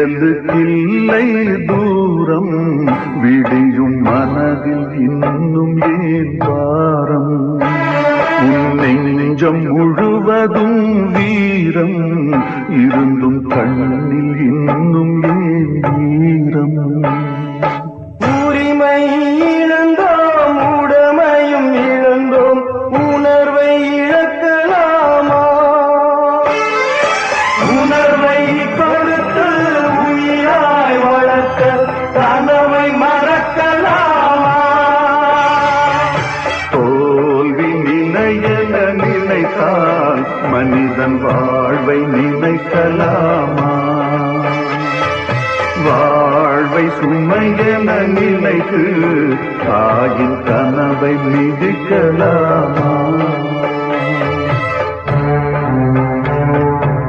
விடியலுக்கில்லை தூரம் விடியும் மனதில் இன்னும் ஏன் பாரம்? உன் நெஞ்சம் முழுவதும் வீரம் இருந்தும் கண்ணில் இன்னும் ஏன் மறக்கலாமா. தோல்வி நிலையென நினைத்தால் மனிதன் வாழ்வை நினைக்கலாமா? வாழ்வை சுமையென நினைத்து தாயின் கனவை மிதிக்கலாமா?